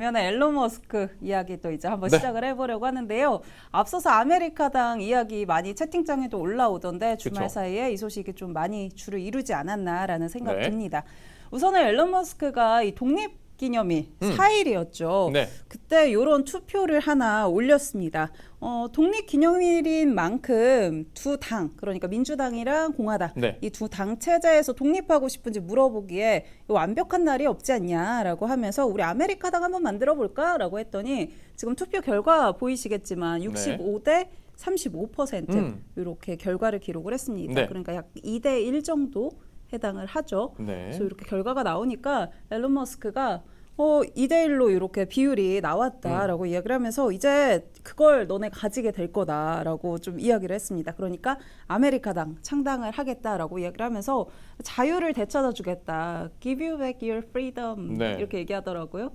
그러면 앨런 머스크 이야기 또 이제 한번 네. 시작을 해보려고 하는데요. 앞서서 아메리카당 이야기 많이 채팅창에도 올라오던데 주말 그쵸. 사이에 이 소식이 좀 많이 주를 이루지 않았나라는 생각 네. 듭니다. 우선은 앨런 머스크가 이 독립 기념일 음. 4일이었죠. 네. 그때 이런 투표를 하나 올렸습니다. 어, 독립 기념일인 만큼 두 당, 그러니까 민주당이랑 공화당 네. 이두 당 체제에서 독립하고 싶은지 물어보기에 완벽한 날이 없지 않냐라고 하면서 우리 아메리카당 한번 만들어 볼까라고 했더니 지금 투표 결과 보이시겠지만 65대 35% 음. 이렇게 결과를 기록을 했습니다. 네. 그러니까 약 2대 1 정도 해당을 하죠. 네. 그래서 이렇게 결과가 나오니까 앨런 머스크가 어 2대 1로 이렇게 비율이 나왔다라고 이야기를 하면서 이제 그걸 너네 가지게 될 거다라고 좀 이야기를 했습니다. 그러니까 아메리카당 창당을 하겠다라고 이야기를 하면서 자유를 되찾아 주겠다. Give you back your freedom. 네. 이렇게 얘기하더라고요.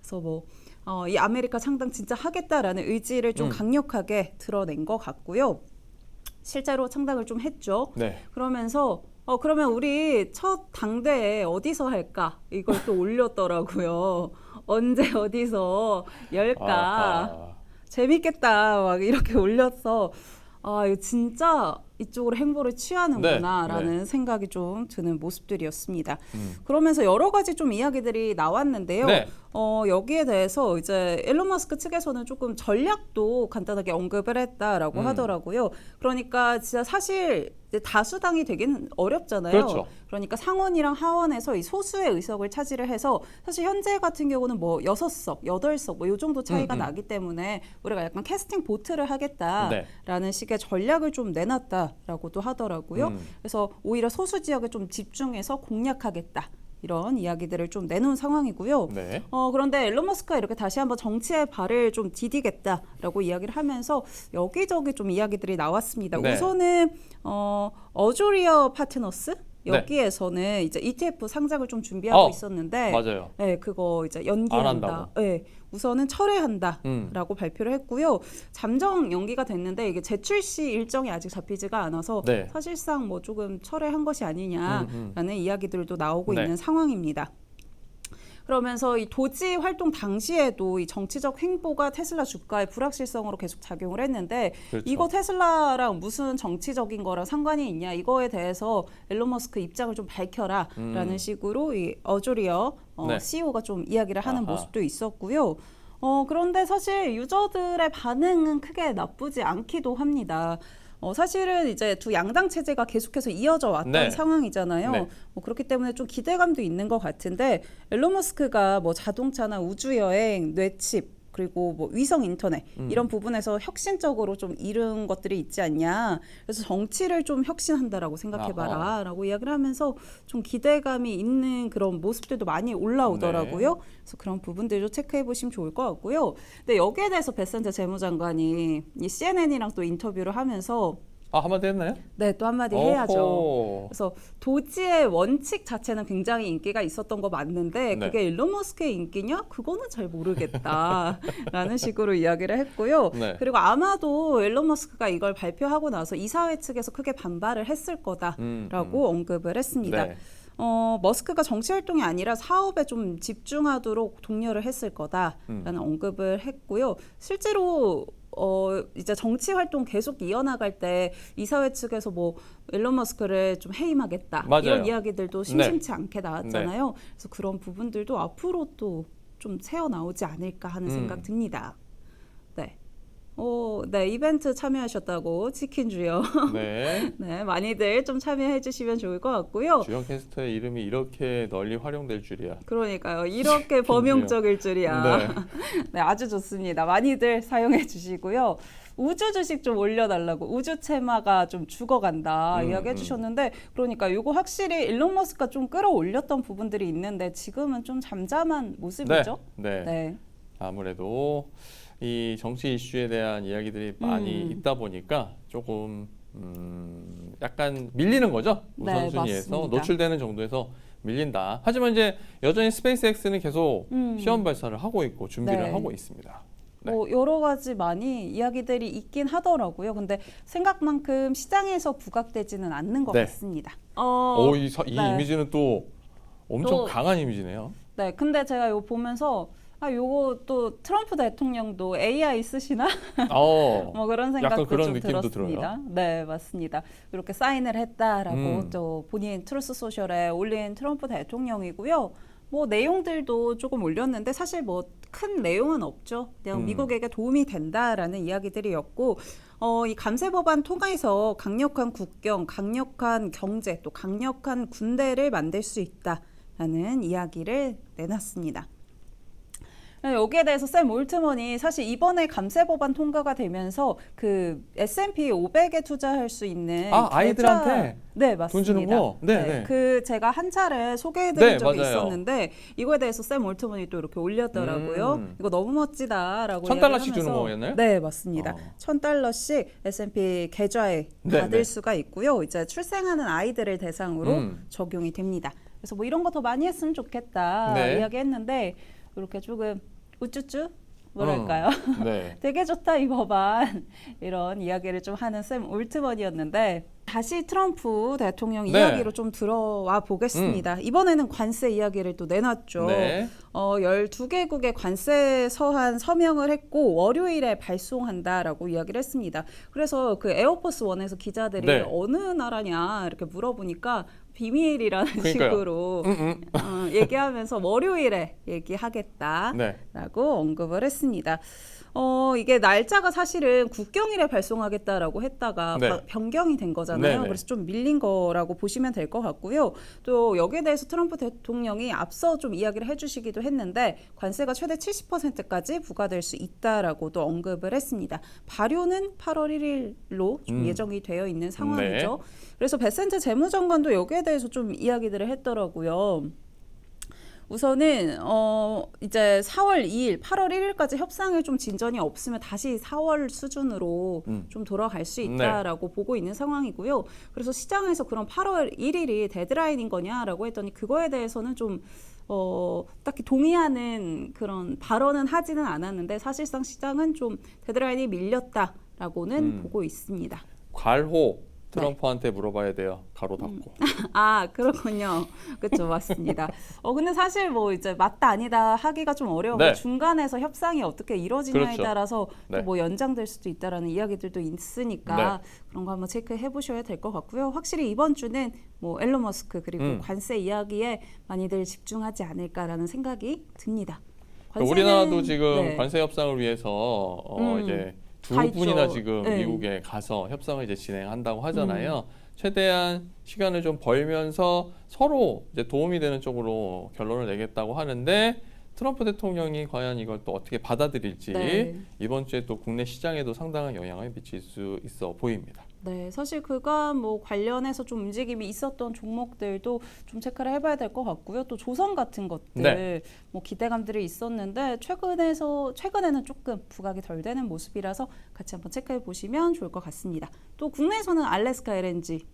그래서 뭐 어, 이 아메리카 창당 진짜 하겠다라는 의지를 좀 음. 강력하게 드러낸 것 같고요. 실제로 창당을 좀 했죠. 네. 그러면서 어 그러면 우리 첫 당대에 어디서 할까 이걸 또 올렸더라고요. 언제 어디서 열까 아하. 재밌겠다 막 이렇게 올렸어. 아 이거 진짜 이쪽으로 행보를 취하는구나라는 네, 생각이 좀 드는 모습들이었습니다. 음. 그러면서 여러 가지 좀 이야기들이 나왔는데요. 네. 어, 여기에 대해서 이제 일론 머스크 측에서는 조금 전략도 간단하게 언급을 했다라고 음. 하더라고요. 그러니까 진짜 사실 이제 다수당이 되긴 어렵잖아요. 그렇죠. 그러니까 상원이랑 하원에서 이 소수의 의석을 차지를 해서 사실 현재 같은 경우는 뭐 여섯 석, 여덟 석 뭐 요 정도 차이가 음, 음. 나기 때문에 우리가 약간 캐스팅 보트를 하겠다라는 네. 식의 전략을 좀 내놨다라고도 하더라고요. 음. 그래서 오히려 소수 지역에 좀 집중해서 공략하겠다. 이런 이야기들을 좀 내놓은 상황이고요. 네. 어, 그런데 앨런 머스크가 이렇게 다시 한번 정치의 발을 좀 디디겠다라고 이야기를 하면서 여기저기 좀 이야기들이 나왔습니다. 네. 우선은 어, 어조리어 파트너스 네. 여기에서는 이제 ETF 상장을 좀 준비하고 어, 있었는데 맞아요. 네, 그거 이제 안 연기한다. 한다고. 네, 우선은 철회한다라고 음. 발표를 했고요. 잠정 연기가 됐는데 이게 재출시 일정이 아직 잡히지가 않아서 네. 사실상 뭐 조금 철회한 것이 아니냐라는 음, 음. 이야기들도 나오고 네. 있는 상황입니다. 그러면서 이 도지 활동 당시에도 이 정치적 행보가 테슬라 주가의 불확실성으로 계속 작용을 했는데 그렇죠. 이거 테슬라랑 무슨 정치적인 거랑 상관이 있냐 이거에 대해서 앨런 머스크 입장을 좀 밝혀라라는 음. 식으로 이 어조리어 어, 네. CEO가 좀 이야기를 하는 아하. 모습도 있었고요. 어, 그런데 사실 유저들의 반응은 크게 나쁘지 않기도 합니다. 어, 사실은 이제 두 양당 체제가 계속해서 이어져 왔던 네. 상황이잖아요. 네. 뭐 그렇기 때문에 좀 기대감도 있는 것 같은데 앨런 머스크가 뭐 자동차나 우주 여행, 뇌칩 그리고 뭐 위성 인터넷 음. 이런 부분에서 혁신적으로 좀 이룬 것들이 있지 않냐. 그래서 정치를 좀 혁신한다라고 생각해봐라라고 이야기를 하면서 좀 기대감이 있는 그런 모습들도 많이 올라오더라고요. 네. 그래서 그런 부분들도 체크해 보시면 좋을 것 같고요. 근데 여기에 대해서 베센트 재무장관이 이 CNN이랑 또 인터뷰를 하면서 아 한마디 했나요? 네 또 한마디 해야죠. 어허. 그래서 도지의 원칙 자체는 굉장히 인기가 있었던 거 맞는데 네. 그게 일론 머스크의 인기냐? 그거는 잘 모르겠다라는 식으로 이야기를 했고요. 네. 그리고 아마도 일론 머스크가 이걸 발표하고 나서 이사회 측에서 크게 반발을 했을 거다라고 음, 언급을 했습니다. 네. 어, 머스크가 정치 활동이 아니라 사업에 좀 집중하도록 독려를 했을 거다라는 음. 언급을 했고요. 실제로 어 이제 정치 활동 계속 이어나갈 때 이사회 측에서 뭐 일론 머스크를 좀 해임하겠다 맞아요. 이런 이야기들도 심심치 않게 나왔잖아요. 그래서 그런 부분들도 앞으로 또 좀 새어 나오지 않을까 하는 음. 생각 듭니다. 네. 어, 네 이벤트 참여하셨다고 치킨 주요. 네. 네 많이들 좀 참여해 주시면 좋을 것 같고요. 주영 캐스터의 이름이 이렇게 널리 활용될 줄이야. 그러니까요. 이렇게 범용적일 줄이야. 네. 네, 아주 좋습니다. 많이들 사용해 주시고요. 우주 주식 좀 올려달라고 우주 체마가 좀 죽어간다 음, 이야기해 음. 주셨는데 그러니까 이거 확실히 일론 머스크가 좀 끌어올렸던 부분들이 있는데 지금은 좀 잠잠한 모습이죠. 네. 네. 아무래도 이 정치 이슈에 대한 이야기들이 많이 음. 있다 보니까 조금 음, 약간 밀리는 거죠 네, 우선순위에서 맞습니다. 노출되는 정도에서 밀린다. 하지만 이제 여전히 스페이스X는 계속 음. 시험 발사를 하고 있고 준비를 네. 하고 있습니다. 네. 뭐 여러 가지 많이 이야기들이 있긴 하더라고요. 근데 생각만큼 시장에서 부각되지는 않는 것 네. 같습니다. 어, 오, 이, 사- 이 네. 이미지는 또 엄청 또- 강한 이미지네요. 네, 근데 제가 이거 보면서 아 요거 또 트럼프 대통령도 AI 쓰시나? 어. 뭐 그런 생각도 그런 좀 느낌도 들었습니다. 네, 맞습니다. 이렇게 사인을 했다라고 음. 또 본인 트루스 소셜에 올린 트럼프 대통령이고요. 뭐 내용들도 조금 올렸는데 사실 뭐 큰 내용은 없죠. 그냥 음. 미국에게 도움이 된다라는 이야기들이었고 어, 이 감세 법안 통과해서 강력한 국경, 강력한 경제, 또 강력한 군대를 만들 수 있다라는 이야기를 내놨습니다. 네, 여기에 대해서 샘 올트먼이 사실 이번에 감세 법안 통과가 되면서 그 S&P 500에 투자할 수 있는 아, 계좌- 아이들한테 네 맞습니다. 돈 주는 거? 네, 네. 그 제가 한 차례 소개해드린 네, 적이 맞아요. 있었는데 이거에 대해서 샘 올트먼이 또 이렇게 올렸더라고요. 음. 이거 너무 멋지다라고 천 달러씩 주는 거였나요? 네 맞습니다. 어. 천 달러씩 S&P 계좌에 네, 받을 네. 수가 있고요. 이제 출생하는 아이들을 대상으로 음. 적용이 됩니다. 그래서 뭐 이런 거 더 많이 했으면 좋겠다 네. 이야기했는데 이렇게 조금 우쭈쭈 뭐랄까요? 네. 되게 좋다 이 법안 이런 이야기를 좀 하는 샘 올트먼이었는데 다시 트럼프 대통령 네. 이야기로 좀 들어와 보겠습니다. 이번에는 관세 이야기를 또 내놨죠. 네. 어, 12개국의 관세 서한 서명을 했고 월요일에 발송한다라고 이야기를 했습니다. 그래서 그 에어포스 원에서 기자들이 네. 어느 나라냐 이렇게 물어보니까 비밀이라는 그러니까요. 식으로 음, 음. 어, 얘기하면서 월요일에 얘기하겠다. 네. 라고 언급을 했습니다. 어, 이게 날짜가 사실은 국경일에 발송하겠다라고 했다가 네. 바- 변경이 된 거잖아요. 네네. 그래서 좀 밀린 거라고 보시면 될 것 같고요. 또 여기에 대해서 트럼프 대통령이 앞서 좀 이야기를 해주시기도 했는데 관세가 최대 70%까지 부과될 수 있다라고도 언급을 했습니다. 발효는 8월 1일로 좀 음. 예정이 되어 있는 상황이죠. 네. 그래서 베센트 재무장관도 여기에 대해서 좀 이야기들을 했더라고요. 우선은 어 이제 4월 2일, 8월 1일까지 협상에 좀 진전이 없으면 다시 4월 수준으로 음. 좀 돌아갈 수 네. 있다라고 보고 있는 상황이고요. 그래서 시장에서 그럼 8월 1일이 데드라인인 거냐라고 했더니 그거에 대해서는 좀 어, 딱히 동의하는 그런 발언은 하지는 않았는데 사실상 시장은 좀 데드라인이 밀렸다라고는 음. 보고 있습니다. 괄호 네. 트럼프한테 물어봐야 돼요. 가로 닫고. 음. 아 그렇군요. 그렇죠 맞습니다. 어 근데 사실 뭐 이제 맞다 아니다 하기가 좀 어려운 네. 게 중간에서 협상이 어떻게 이루어지냐에 그렇죠. 따라서 네. 또 뭐 연장될 수도 있다라는 이야기들도 있으니까 그런 거 한번 체크해 보셔야 될 것 같고요. 확실히 이번 주는 뭐 앨런 머스크 그리고 음. 관세 이야기에 많이들 집중하지 않을까라는 생각이 듭니다. 관세는- 우리나라도 지금 네. 관세 협상을 위해서 어, 음. 이제 두가 있죠. 분이나 지금 네. 미국에 가서 협상을 이제 진행한다고 하잖아요. 음. 최대한 시간을 좀 벌면서 서로 이제 도움이 되는 쪽으로 결론을 내겠다고 하는데 트럼프 대통령이 과연 이걸 또 어떻게 받아들일지 네. 이번 주에 또 국내 시장에도 상당한 영향을 미칠 수 있어 보입니다. 네, 사실 그간 뭐 관련해서 좀 움직임이 있었던 종목들도 좀 체크를 해봐야 될 것 같고요. 또 조선 같은 것들 네. 뭐 기대감들이 있었는데 최근에서 최근에는 조금 부각이 덜 되는 모습이라서 같이 한번 체크해 보시면 좋을 것 같습니다. 또 국내에서는 알래스카 LNG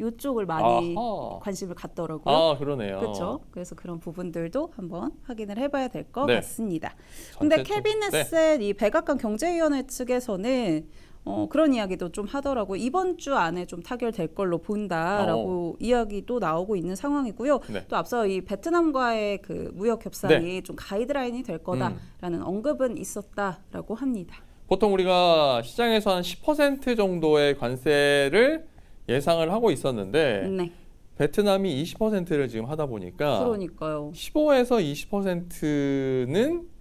이쪽을 많이 아하. 관심을 갖더라고요. 아 그러네요. 그렇죠. 그래서 그런 부분들도 한번 확인을 해봐야 될 것 네. 같습니다. 근데 전체 캐비넷의 이 백악관 경제위원회 측에서는 어, 그런 이야기도 좀 하더라고. 요 이번 주 안에 좀 타결될 걸로 본다라고 이야기도 나오고 있는 상황이고요. 어. 네. 또 앞서 이 베트남과의 그 무역 협상이 좀 가이드라인이 될 음. 거다라는 언급은 있었다라고 합니다. 보통 우리가 시장에서 한 10% 정도의 관세를 예상을 하고 있었는데 네. 베트남이 20%를 지금 하다 보니까 그러니까요. 15에서 20%는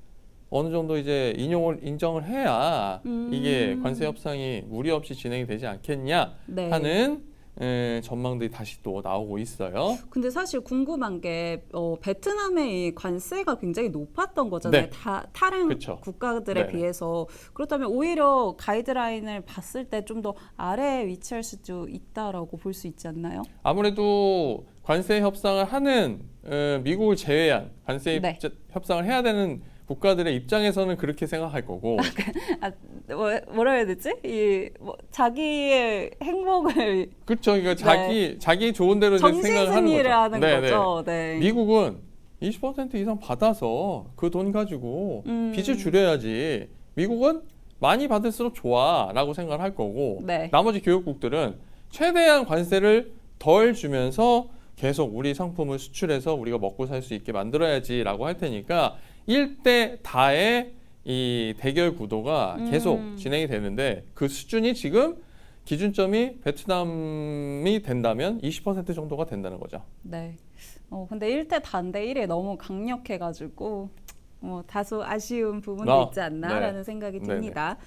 어느 정도 이제 인용을 인정을 해야 음. 이게 관세 협상이 무리 없이 진행이 되지 않겠냐 네. 하는 에, 전망들이 다시 또 나오고 있어요. 근데 사실 궁금한 게 어, 베트남의 이 관세가 굉장히 높았던 거잖아요. 네. 다, 다른 그쵸. 국가들에 네네. 비해서 그렇다면 오히려 가이드라인을 봤을 때 좀 더 아래에 위치할 수도 있다라고 볼 수 있지 않나요? 아무래도 관세 협상을 하는 어, 미국을 제외한 관세 네. 협상을 해야 되는 국가들의 입장에서는 그렇게 생각할 거고 아, 뭐, 뭐라 해야 되지? 이 뭐, 자기의 행복을 그렇죠. 그러니까 자기 자기 좋은 대로 이제 생각을 하는 정신승리를 거죠. 하는 네, 거죠. 네. 미국은 20% 이상 받아서 그 돈 가지고 음. 빚을 줄여야지. 미국은 많이 받을수록 좋아라고 생각을 할 거고 네. 나머지 교육국들은 최대한 관세를 덜 주면서 계속 우리 상품을 수출해서 우리가 먹고 살 수 있게 만들어야지라고 할 테니까 1대 다의 이 대결 구도가 음. 계속 진행이 되는데 그 수준이 지금 기준점이 베트남이 된다면 20% 정도가 된다는 거죠. 네. 어, 근데 1대 단대 1에 너무 강력해가지고 어, 다소 아쉬운 부분도 아, 있지 않나라는 네. 생각이 네네. 듭니다.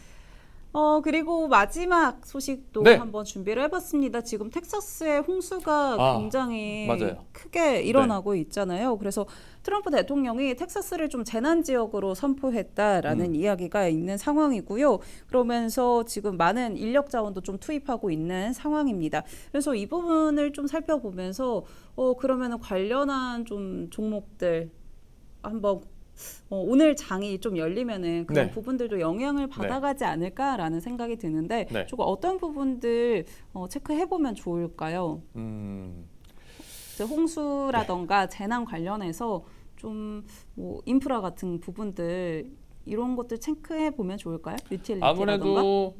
어, 그리고 마지막 소식도 네. 한번 준비를 해봤습니다. 지금 텍사스의 홍수가 아, 굉장히 맞아요. 네. 크게 일어나고 있잖아요. 그래서 트럼프 대통령이 텍사스를 좀 재난 지역으로 선포했다라는 음. 이야기가 있는 상황이고요. 그러면서 지금 많은 인력 자원도 좀 투입하고 있는 상황입니다. 그래서 이 부분을 좀 살펴보면서 어 그러면은 관련한 좀 종목들 한번 어, 오늘 장이 좀 열리면은 그런 네. 부분들도 영향을 받아가지 않을까라는 생각이 드는데 네. 조금 어떤 부분들 어, 체크해 보면 좋을까요? 음, 홍수라던가 재난 관련해서 좀 뭐 인프라 같은 부분들 이런 것들 체크해 보면 좋을까요? 유틸리티라던가. 아무래도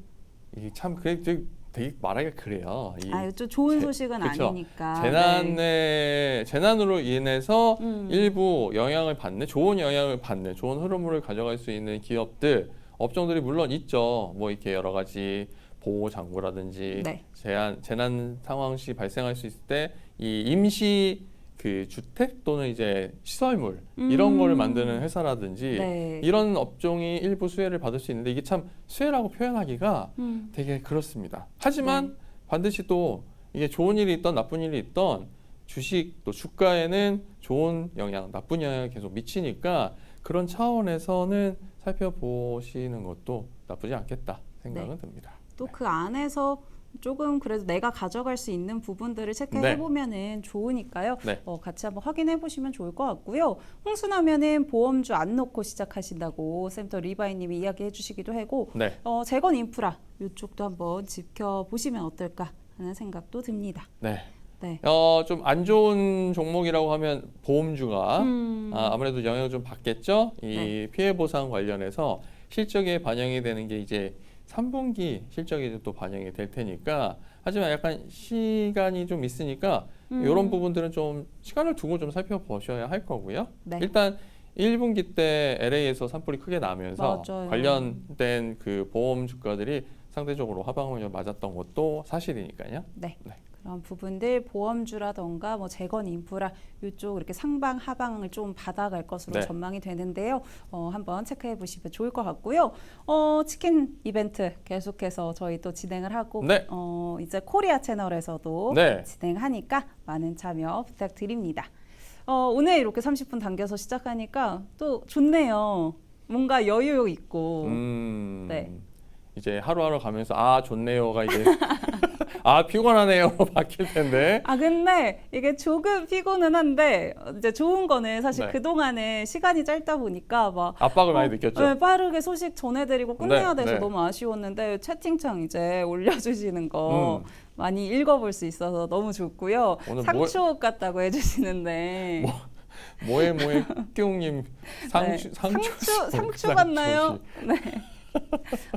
이게 참 그게 되게, 말하기가 그래요. 이 아유, 좀 좋은 재- 소식은 그쵸. 아니니까. 재난에 네. 재난으로 인해서 음. 일부 영향을 받는 좋은 영향을 받는 좋은 흐름을 가져갈 수 있는 기업들 업종들이 물론 있죠. 뭐 이렇게 여러 가지 보호 장구라든지 네. 재난 재난 상황 시 발생할 수 있을 때 이 임시 그 주택 또는 이제 시설물 이런 음. 거를 만드는 회사라든지 네. 이런 업종이 일부 수혜를 받을 수 있는데 이게 참 수혜라고 표현하기가 음. 되게 그렇습니다. 하지만 네. 반드시 또 이게 좋은 일이 있던 나쁜 일이 있던 주식 또 주가에는 좋은 영향, 나쁜 영향을 계속 미치니까 그런 차원에서는 살펴보시는 것도 나쁘지 않겠다 생각은 네. 듭니다. 또 그 안에서 조금 그래도 내가 가져갈 수 있는 부분들을 체크해 네. 보면은 좋으니까요. 네. 어, 같이 한번 확인해 보시면 좋을 것 같고요. 홍수 나면은 보험주 안 넣고 시작하신다고 샘터 리바이님이 이야기해 주시기도 하고 네, 어, 재건 인프라 이쪽도 한번 지켜 보시면 어떨까 하는 생각도 듭니다. 네. 네. 어, 좀 안 좋은 종목이라고 하면 보험주가 음, 아, 아무래도 영향을 좀 받겠죠. 이 네. 피해 보상 관련해서 실적에 반영이 되는 게 이제 3분기 실적에 또 반영이 될 테니까 하지만 약간 시간이 좀 있으니까 음. 이런 부분들은 좀 시간을 두고 좀 살펴보셔야 할 거고요. 네. 일단 1분기 때 LA에서 산불이 크게 나면서 맞아요. 관련된 그 보험 주가들이 상대적으로 하방을 좀 맞았던 것도 사실이니까요. 네. 네. 그런 부분들 보험주라던가 뭐 재건 인프라 이쪽 이렇게 상방 하방을 좀 받아갈 것으로 네. 전망이 되는데요. 어, 한번 체크해 보시면 좋을 것 같고요. 어, 치킨 이벤트 계속해서 저희 또 진행을 하고 네. 어, 이제 코리아 채널에서도 네. 진행하니까 많은 참여 부탁드립니다. 어, 오늘 이렇게 30분 당겨서 시작하니까 또 좋네요. 뭔가 여유 있고. 음, 네. 이제 하루하루 가면서 아 좋네요가 이제 아 피곤하네요로 바뀔 텐데. 아 근데 이게 조금 피곤은 한데 어, 이제 좋은 거는 사실 네. 그 동안에 시간이 짧다 보니까 막 압박을 많이 어, 느꼈죠. 네, 빠르게 소식 전해드리고 끝내야 네, 돼서 네. 너무 아쉬웠는데 채팅창 이제 올려주시는 거 음. 많이 읽어볼 수 있어서 너무 좋고요. 오늘 뭐- 상추 같다고 해주시는데 뭐해 뭐해 띠용님 상추 네. 상추 상추 상추 같나요? 네.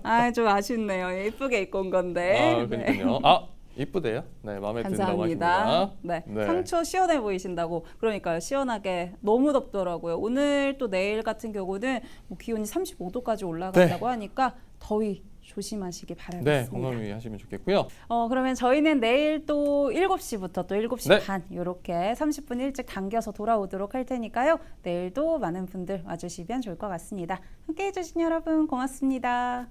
아 좀 아쉽네요. 예쁘게 입고 온 건데. 아 네. 그러니까요. 아 이쁘대요. 네, 마음에 감사합니다. 하니다 네, 네. 상처 시원해 보이신다고. 그러니까 시원하게 너무 덥더라고요. 오늘 또 내일 같은 경우는 뭐 기온이 35도까지 올라간다고 네. 하니까 더위 조심하시기 바라겠습니다. 네, 건강히 하시면 좋겠고요. 어, 그러면 저희는 내일 또 7시부터 또 7시 네. 반 이렇게 30분 일찍 당겨서 돌아오도록 할 테니까요. 내일도 많은 분들 와주시면 좋을 것 같습니다. 함께 해주신 여러분 고맙습니다.